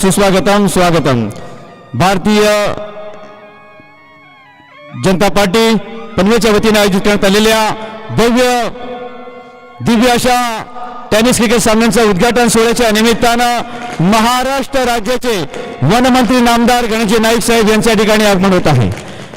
सुस्वागतम स्वागतम भारतीय जनता पार्टी पनवेलच्या वतीने आयोजित करण्यात आलेल्या भव्य दिव्य अशा टेनिस क्रिकेट सामन्यांचं उद्घाटन सोहळ्याच्या निमित्तानं महाराष्ट्र राज्याचे वनमंत्री नामदार गणजी नाईक साहेब यांच्या ठिकाणी आगमन होत आहे.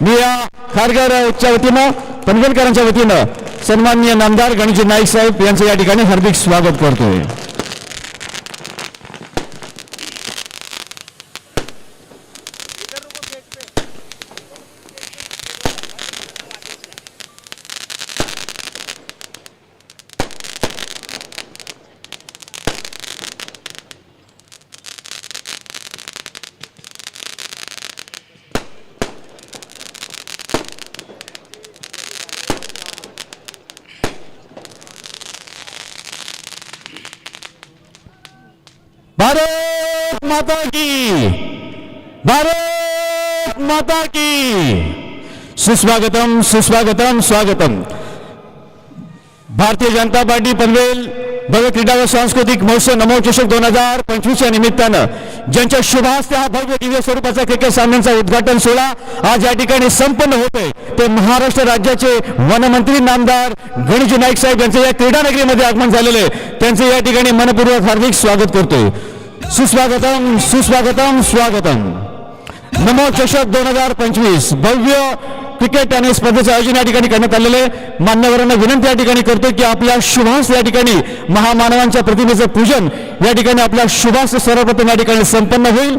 मी या खारघरच्या वतीनं पनवेलकरांच्या वतीनं सन्माननीय नामदार गणजी नाईक साहेब यांचं या ठिकाणी हार्दिक स्वागत करतोय. भारत माता की। भारत माता की। सुस्वागतम सुस्वागतम स्वागतम। भारतीय जनता पार्टी पनवेल भव्य क्रीडा व सांस्कृतिक महोत्सव नमोचषक दोन हजार पंचवीसच्या निमित्तानं ज्यांच्या शुभ हस्ते हा भव्य दिव्य स्वरूपाचा क्रिकेट सामन्यांचा उद्घाटन सोहळा आज या ठिकाणी संपन्न होतोय. ते महाराष्ट्र राज्याचे वनमंत्री नामदार गणेश नाईक साहेब यांचं या क्रीडा नगरीमध्ये आगमन झालेलं आहे. त्यांचं या ठिकाणी मनपूर्वक हार्दिक स्वागत करतोय. सुस्वागतम सुस्वागतम स्वागतम। नमो चषक दोन हजार पंचवीस। भव्य क्रिकेट आणि स्पर्धेचं आयोजन या ठिकाणी करण्यात आलेले मान्यवरांना विनंती या ठिकाणी करतो की आपल्या शुभास या ठिकाणी महामानवांच्या प्रतिमेचं पूजन या ठिकाणी आपल्या शुभास सर्वप्रथम या ठिकाणी संपन्न होईल.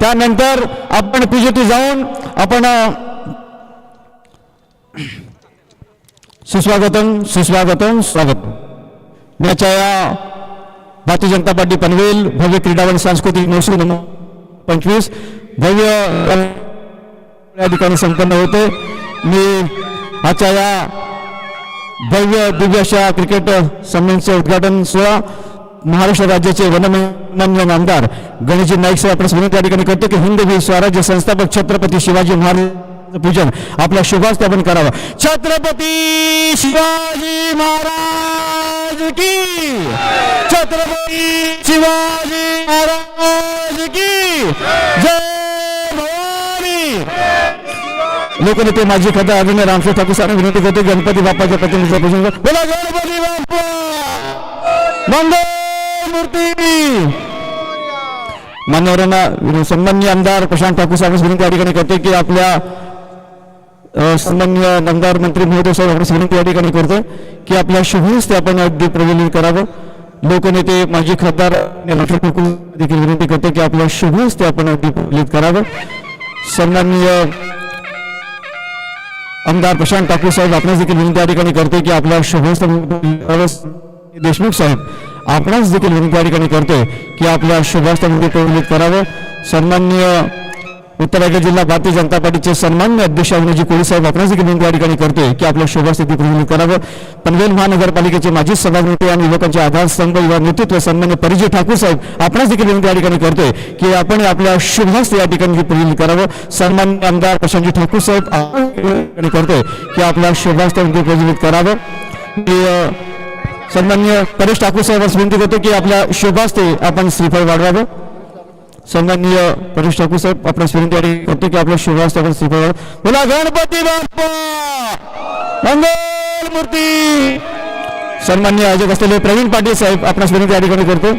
त्यानंतर आपण पूजेतून जाऊन आपण सुस्वागतम सुस्वागतम स्वागतम. याच्या या भारतीय जनता पार्टी पनवेल भव्य क्रीडा आणि सांस्कृतिक महोत्सव पंचवीस भव्य या ठिकाणी संपन्न होते. मी आजच्या या भव्य दिव्य अशा क्रिकेट संमेलनाचे उद्घाटन सोहळा महाराष्ट्र राज्याचे वनमान्य आमदार गणेशजी नाईक साहेब आपण विनंती त्या ठिकाणी करतो की हिंदवी स्वराज्य संस्थापक छत्रपती शिवाजी महाराज पूजन आपल्या शुभास्थापन करावा करावं. छत्रपती शिवाजी महाराज! की। छत्रपती शिवाजी महाराज की। जय भवानी। लोकनेते माजी खासदार अभिनय रामशेठ ठाकूर साहेब विनंती करते गणपती बाप्पाच्या प्रतिमेचा प्रसंग बोला गणपती बाप्पा! मंगल मूर्ती! मान्यवरांना सन्माननीय आमदार प्रशांत ठाकूर साहेब विनंती या ठिकाणी करतो की आपल्या सन्माननीय नामदार मंत्री महोदय साहेब, आपण विनंती या ठिकाणी करतो की आपल्या शुभहस्ते आपण अगदी प्रज्वलित करावं, लोकनेते माजी खासदार देखील विनंती करतो की आपल्या शुभहस्ते आपण अगदी प्रज्वलित करावं. सन्माननीय आमदार प्रशांत ठाकूर साहेब आपणास देखील विनंती या ठिकाणी करते की आपल्या देशमुख साहेब आपणास देखील विनंती या ठिकाणी करतोय की आपल्या शुभस्थामध्ये प्रवलित करावं. उत्तर रायगड जिल्हा भारतीय जनता पार्टीचे सन्मान्य अध्यक्ष अविनाजी कोळी साहेब आपणास देखील विनंती या ठिकाणी करतोय की आपल्या शोभास्थिती प्रवलित करावं. पनवेल महानगरपालिकेचे माजी सभागृह आणि युवकांचे आधारस्तंभ युवा नेतृत्व सन्मान्य परिजय ठाकूर साहेब आपणास देखील विनंती या ठिकाणी करतोय की आपण आपल्या शुभहस्त या ठिकाणी प्रवलित करावं. सन्मान्य आमदार प्रशांतजी ठाकूर साहेब आपण करतोय की आपल्या शुभहस्तामध्ये प्रज्वलित करावं. की, सन्मान्य परेश ठाकूर साहेबांस विनंती करतो की आपल्या शुभास्ते आपण श्रीफळ वाढवावं. सन्माननीय परेश ठाकूर साहेब आपल्या विनंती करतो की आपल्या शुभास्ते आपण श्रीफळ बोला गणपती बाप्पा! मंगल मूर्ती! सन्माननीय आयोजक असलेले प्रवीण पाटील साहेब आपणास विनंती या ठिकाणी करतो.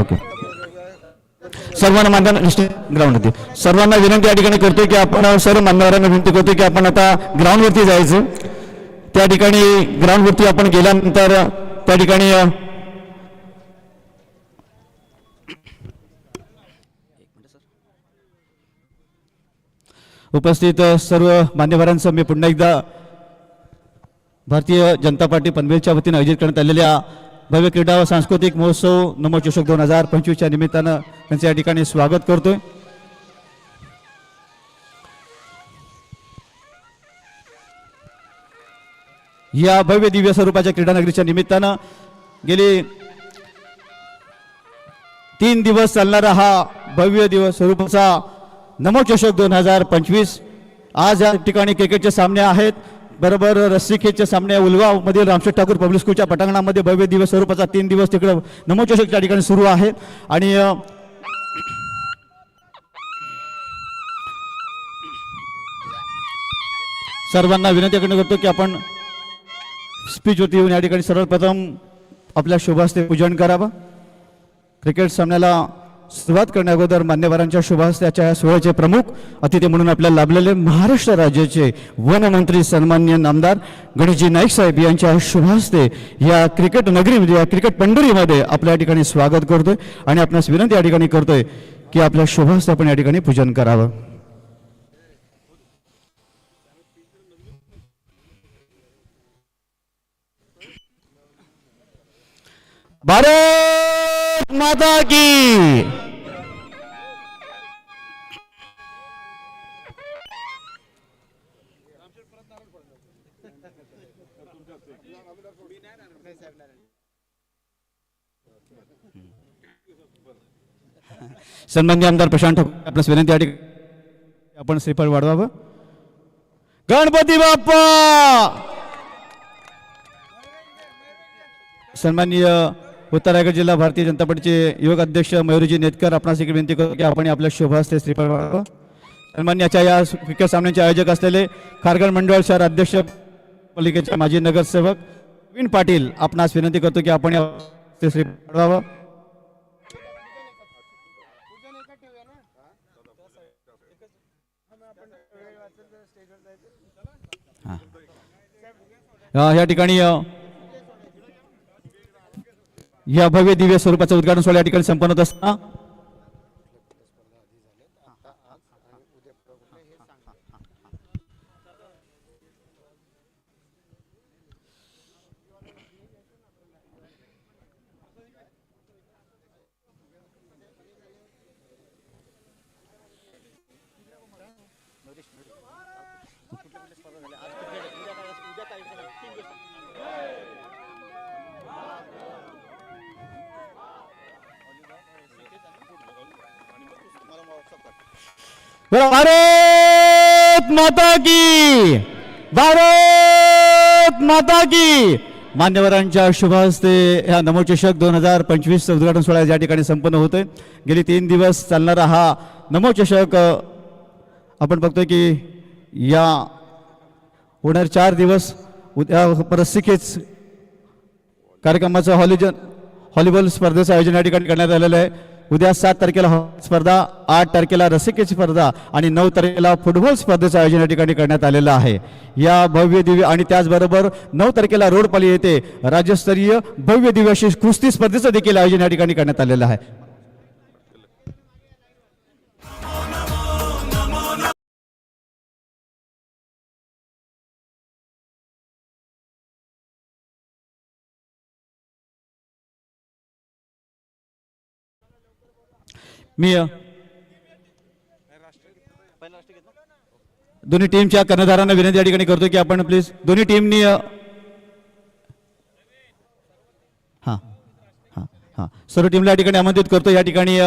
ओके. सर्वांना मान्य ग्राउंड होती सर्वांना विनंती या ठिकाणी करतो की आपण सर्व मान्यवरांना विनंती करतो की आपण आता ग्राउंडवरती जायचं. त्या ठिकाणी ग्राउंडवरती आपण गेल्यानंतर त्या ठिकाणी उपस्थित सर्व मान्यवरांचं मी पुन्हा एकदा भारतीय जनता पार्टी पनवेलच्या वतीनं आयोजित करण्यात आलेल्या भव्य क्रीडा व सांस्कृतिक महोत्सव नमो चषक दोन हजार पंचवीसच्या निमित्तानं त्यांचं या ठिकाणी स्वागत करतोय. या भव्य दिव्य स्वरूपाच्या क्रीडा नगरीच्या निमित्तानं गेली तीन दिवस चालणारा हा भव्य दिवस स्वरूपाचा नमोचषक दोन हजार पंचवीस. आज या ठिकाणी क्रिकेटचे सामने आहेत. बरोबर रस्सीखेचे सामने उलगावमधील रामशेठ ठाकूर पब्लिक स्कूलच्या पटांगणामध्ये भव्य दिवस स्वरूपाचा तीन दिवस तिकडं नमोचषकच्या ठिकाणी सुरू आहे. आणि सर्वांना विनंती करणं करतो की आपण स्पीचवरती येऊन या ठिकाणी सर्वप्रथम आपल्या शुभास्ते पूजन करावं. क्रिकेट सामन्याला सुरुवात करण्याअगोदर मान्यवरांच्या शुभास्त्याच्या या सोहळ्याचे प्रमुख अतिथी म्हणून आपल्याला लाभलेले महाराष्ट्र राज्याचे वनमंत्री सन्मान्य नामदार गणेशजी नाईक साहेब यांच्या शुभहस्ते या क्रिकेट नगरीमध्ये या क्रिकेट पंढरीमध्ये आपल्या या ठिकाणी स्वागत करतोय आणि आपणास विनंती या ठिकाणी करतोय की आपल्या शुभहस्ते आपण या ठिकाणी पूजन करावं. भारत! माता की। सन्मान्य आमदार प्रशांत ठाकूर आपल्यास विनंती आठ की आपण श्रीफळ वाढवावं. गणपती बाप्पा! सन्माननीय उत्तर रायगड जिल्हा भारतीय जनता पार्टीचे युवक अध्यक्ष मयुरीजी नेतकर आपणास एक विनंती करतो की आपण आपल्या शोभास्ते श्रीफळ सन्मान्याच्या या क्रिकेट सामन्याचे आयोजक असलेले खारगड मंडळ शहर अध्यक्ष पालिकेचे माजी नगरसेवक प्रवीण पाटील आपणास विनंती करतो की आपण अ, या ठिकाणी या भव्य दिव्य स्वरूपाचं उद्घाटन सोहळा या ठिकाणी संपन्न होत असताना भारत माता की भारत माता की. मान्यवरांच्या शुभ हस्ते ह्या नमोचषक दोन हजार पंचवीसचं उद्घाटन सोहळा या ठिकाणी संपन्न होतोय. गेली तीन दिवस चालणारा हा नमोचषक आपण बघतोय की या होणार चार दिवस उद्या परत कार्यक्रमाचं हॉलिजन हॉलीबॉल स्पर्धेचं आयोजन या ठिकाणी करण्यात आलेलं आहे. उद्या सात तारखेला हॉ- स्पर्धा आठ तारखेला रसिकेची स्पर्धा आणि नऊ तारखेला फुटबॉल स्पर्धेचं आयोजन या ठिकाणी करण्यात आलेलं आहे. या भव्य दिव्य आणि त्याचबरोबर नऊ तारखेला रोडपाली येथे राज्यस्तरीय भव्य दिव्य कुस्ती स्पर्धेचं देखील आयोजन या ठिकाणी करण्यात आलेलं आहे. मी दोन्ही टीमच्या कर्णधारांना विनंती या ठिकाणी करतो की आपण प्लीज दोन्ही टीमनी हां हां हां. सर्व टीमला या ठिकाणी आमंत्रित करतो या ठिकाणी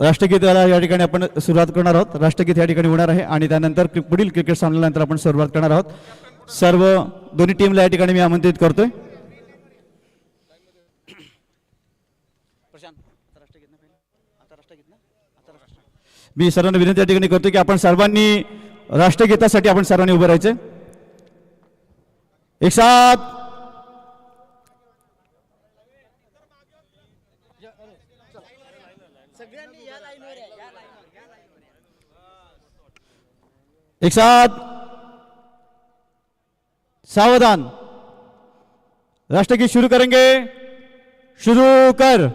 राष्ट्रगीताला या ठिकाणी आपण सुरुवात करणार आहोत. राष्ट्रगीत या ठिकाणी होणार आहे आणि त्यानंतर पुढील क्रिकेट सामन्यानंतर आपण सुरुवात करणार आहोत. सर्व दोन्ही टीमला या ठिकाणी मी आमंत्रित करतोय. मी सर्वांना विनंती या ठिकाणी करतो की आपण सर्वांनी राष्ट्रगीतासाठी आपण सर्वांनी उभं राहायचं. एक साथ. एक साथ. सावधान. राष्ट्रगीत शुरू करेंगे. शुरू कर.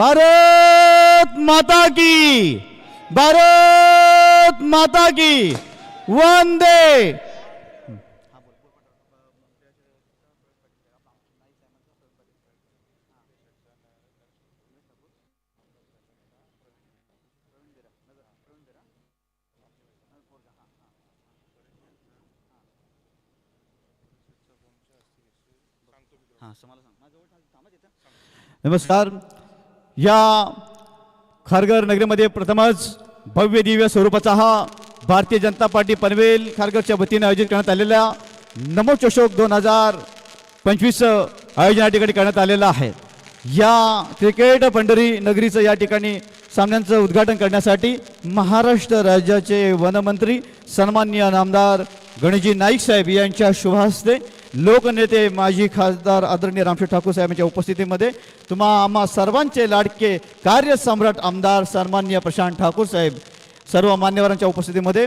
भारत माता की भारत माता की वंदे। नमस्कार। या खारघर नगरीमध्ये प्रथमच भव्य दिव्य स्वरूपाचा हा भारतीय जनता पार्टी पनवेल खारघरच्या वतीने आयोजित करण्यात आलेल्या नमो दोन हजार पंचवीस आयोजन या ठिकाणी करण्यात आलेलं आहे. या क्रिकेट पंढरी नगरीचं या ठिकाणी सामन्यांचं उद्घाटन करण्यासाठी महाराष्ट्र राज्याचे वनमंत्री सन्माननीय नामदार गणेशजी नाईक साहेब यांच्या शुभहस्ते लोकनेते माजी खासदार आदरणीय रामशेठ ठाकूर साहेब यांच्या उपस्थितीमध्ये तुम्हा आम्हा सर्वांचे लाडके कार्यसम्राट आमदार सन्मान्य प्रशांत ठाकूर साहेब सर्व मान्यवरांच्या उपस्थितीमध्ये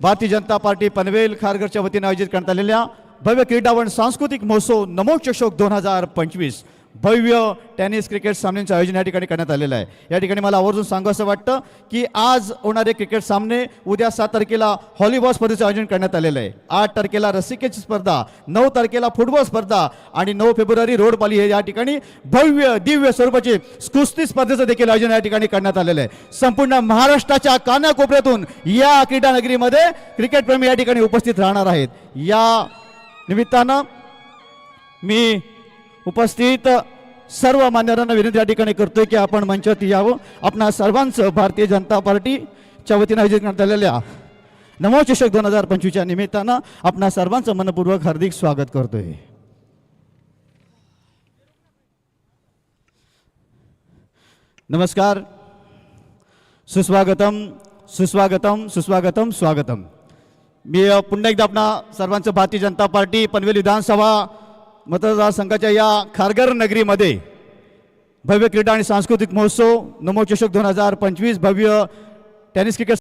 भारतीय जनता पार्टी पनवेल खारघरच्या वतीने आयोजित करण्यात आलेल्या भव्य क्रीडावण सांस्कृतिक महोत्सव नमो चषक दोन हजार पंचवीस भव्य टेनिस क्रिकेट सामन्यांचं आयोजन या ठिकाणी करण्यात आलेलं आहे. या ठिकाणी मला आवर्जून सांगू असं वाटतं की आज होणारे क्रिकेट सामने उद्या सात तारखेला हॉलीबॉल स्पर्धेचं आयोजन करण्यात आलेलं आहे. आठ तारखेला रसिकेची स्पर्धा नऊ तारखेला फुटबॉल स्पर्धा आणि नऊ फेब्रुवारी रोडपाली हे या ठिकाणी भव्य दिव्य स्वरूपाची कुस्ती स्पर्धेचं देखील आयोजन या ठिकाणी करण्यात आलेलं आहे. संपूर्ण महाराष्ट्राच्या कानाकोपऱ्यातून या क्रीडा नगरीमध्ये या ठिकाणी उपस्थित राहणार आहेत. या निमित्तानं मी उपस्थित सर्व मान्यवरांना विनंती या ठिकाणी करतोय की आपण मंचावरती यावं. आपणा सर्वांचं भारतीय जनता पार्टीच्या वतीनं आयोजित करण्यात आलेल्या नमो दोन हजार पंचवीसच्या निमित्तानं आपणा सर्वांचं मनपूर्वक हार्दिक स्वागत करतोय. नमस्कार. सुस्वागतम सुस्वागतम सुस्वागतम स्वागतम. मी पुन्हा एकदा आपणा सर्वांचं भारतीय जनता पार्टी पनवेल विधानसभा मतदारसंघाच्या या खारघर नगरीमध्ये भव्य क्रीडा आणि सांस्कृतिक महोत्सव नमोचषक दोन हजार पंचवीस भव्य टेनिस क्रिकेट